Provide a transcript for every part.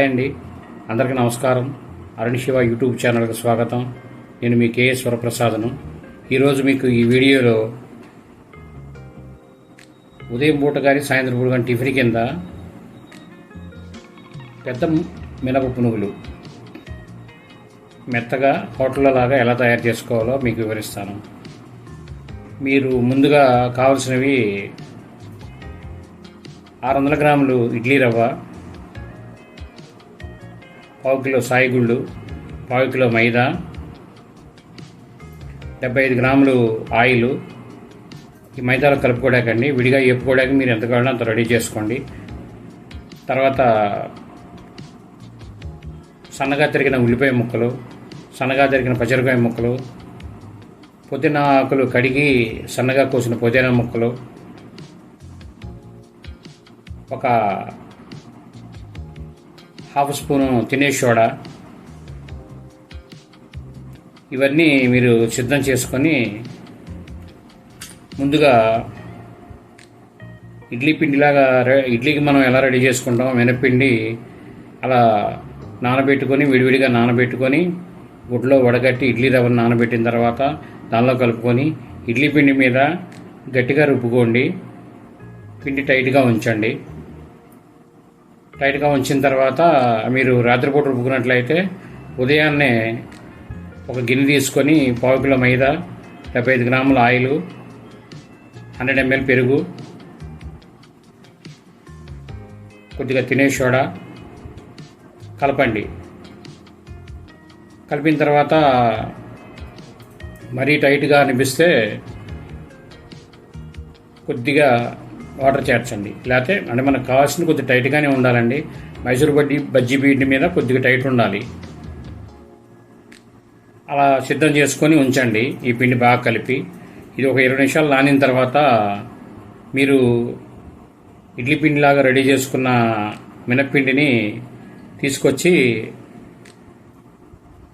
Hi అండి అందరికీ నమస్కారం. అరుణ్ శివ యూట్యూబ్ ఛానల్కి స్వాగతం. నేను మీ కేఏ స్వరప్రసాద్ను ఈరోజు మీకు ఈ వీడియోలో ఉదయం పూట కానీ సాయంత్రం పూట కానీ టిఫిన్ కింద పెద్ద మినప పునుగులు మెత్తగా హోటల్లో లాగా ఎలా తయారు చేసుకోవాలో మీకు వివరిస్తాను. మీరు ముందుగా కావలసినవి ఆరు వందల గ్రాములు ఇడ్లీ రవ్వ పావు కిలో సాయిగుళ్ళు పావు కిలో మైదా డెబ్బై ఐదు గ్రాములు ఆయిల్. ఈ మైదాలో కలుపుకోవడాకండి విడిగా ఎప్పుకోవడానికి మీరు ఎంత కావాలో అంత రెడీ చేసుకోండి. తర్వాత సన్నగా తరిగిన ఉల్లిపాయ ముక్కలు సన్నగా తరిగిన పచ్చరికాయ ముక్కలు పుదీనా ఆకులు కడిగి సన్నగా కోసిన పుదీనా ముక్కలు ఒక హాఫ్ స్పూను తినే సోడా. ఇవన్నీ మీరు సిద్ధం చేసుకొని ముందుగా ఇడ్లీ పిండిలాగా రె- ఇడ్లీకి మనం ఎలా రెడీ చేసుకుంటాం మినపిండి అలా నానబెట్టుకొని విడివిడిగా నానబెట్టుకొని గుడ్లో వడగట్టి ఇడ్లీ రవ్వను నానబెట్టిన తర్వాత దానిలో కలుపుకొని ఇడ్లీ పిండి మీద గట్టిగా రుబ్బుకోండి. పిండి టైట్గా ఉంచండి. టైట్గా ఉంచిన తర్వాత మీరు రాత్రిపూట రుబ్బుకున్నట్లయితే ఉదయాన్నే ఒక గిన్నె తీసుకొని పావు కిలో మైదా డెబ్బై ఐదు గ్రాముల ఆయిల్ హండ్రెడ్ ఎంఎల్ పెరుగు కొద్దిగా తినే సోడా కలపండి. కలిపిన తర్వాత మరీ టైట్గా అనిపిస్తే కొద్దిగా వాటర్ చేర్చండి. లేకపోతే అంటే మనకు కావాల్సిన కొద్దిగా టైట్గానే ఉండాలండి. మైసూర్ బజ్జీ బజ్జీ బీట్ మీద కొద్దిగా టైట్ ఉండాలి. అలా సిద్ధం చేసుకొని ఉంచండి ఈ పిండి బాగా కలిపి. ఇది ఒక ఇరవై నిమిషాలు నానిన తర్వాత మీరు ఇడ్లీ పిండిలాగా రెడీ చేసుకున్న మినప్పిండిని తీసుకొచ్చి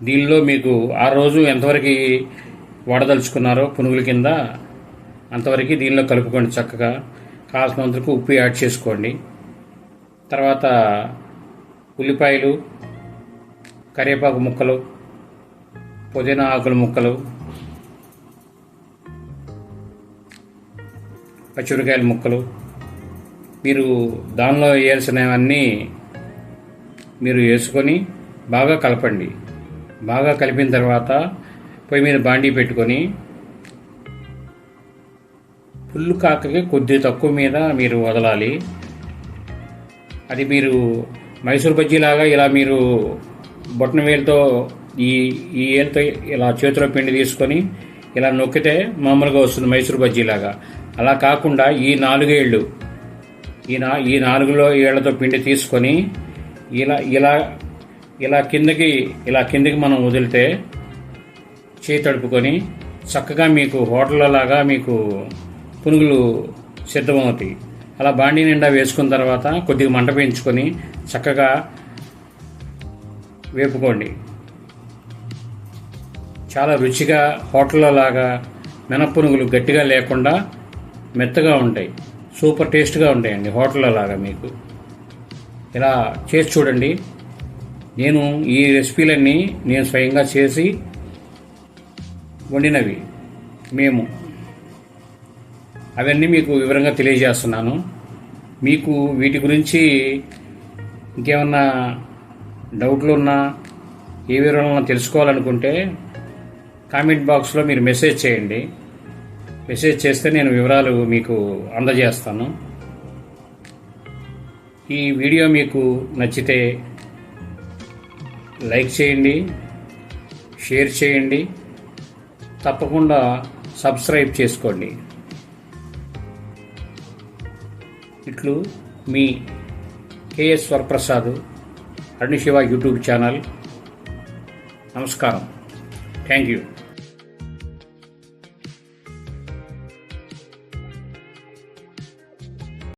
దీనిలో మీకు ఆ రోజు ఎంతవరకు వడదలుచుకున్నారో పునుగుల కింద అంతవరకు దీనిలో కలుపుకోండి చక్కగా. కావాల్సినంతకు ఉప్పు యాడ్ చేసుకోండి. తర్వాత ఉల్లిపాయలు కరివేపాకు ముక్కలు పుదీనా ఆకుల ముక్కలు పచ్చిమిరకాయల ముక్కలు. మీరు దానిలో వేయాల్సినవన్నీ మీరు వేసుకొని బాగా కలపండి. బాగా కలిపిన తర్వాత పొయ్యి మీద బాండీ పెట్టుకొని ఫుల్ కాకకి కొద్ది తక్కువ మీద మీరు వదలాలి. అది మీరు మైసూర్ బజ్జీలాగా ఇలా మీరు బొట్టన వేలుతో ఈ ఈ ఏళ్ళతో ఇలా చేతిలో పిండి తీసుకొని ఇలా నొక్కితే మామూలుగా వస్తుంది మైసూర్ బజ్జీలాగా అలా కాకుండా ఈ నాలుగేళ్ళు ఈ నా ఈ నాలుగులో ఏళ్ళతో పిండి తీసుకొని ఇలా ఇలా ఇలా కిందకి ఇలా కిందకి మనం వదిలితే చేయి తడుపుకొని చక్కగా మీకు హోటల్లో లాగా మీకు పునుగులు సిద్ధమవుతాయి. అలా బాండీ నిండా వేసుకున్న తర్వాత కొద్దిగా మంట పెంచుకొని చక్కగా వేపుకోండి. చాలా రుచిగా హోటల్లో లాగా మినప్పునుగులు గట్టిగా లేకుండా మెత్తగా ఉంటాయి. సూపర్ టేస్ట్గా ఉంటాయండి హోటల్లో లాగా మీకు. ఇలా చేసి చూడండి. నేను ఈ రెసిపీలన్నీ నేను స్వయంగా చేసి వండినవి. మేము అవన్నీ మీకు వివరంగా తెలియజేస్తున్నాను. మీకు వీటి గురించి ఇంకేమన్నా డౌట్లు ఉన్నా ఏ వివరాలన్నా తెలుసుకోవాలనుకుంటే కామెంట్ బాక్స్లో మీరు మెసేజ్ చేయండి. మెసేజ్ చేస్తే నేను వివరాలు మీకు అందజేస్తాను. ఈ వీడియో మీకు నచ్చితే లైక్ చేయండి షేర్ చేయండి తప్పకుండా సబ్స్క్రైబ్ చేసుకోండి. ఇట్లు మీ KS Varaprasad Arun Shiva YouTube channel. నమస్కారం. Thank you.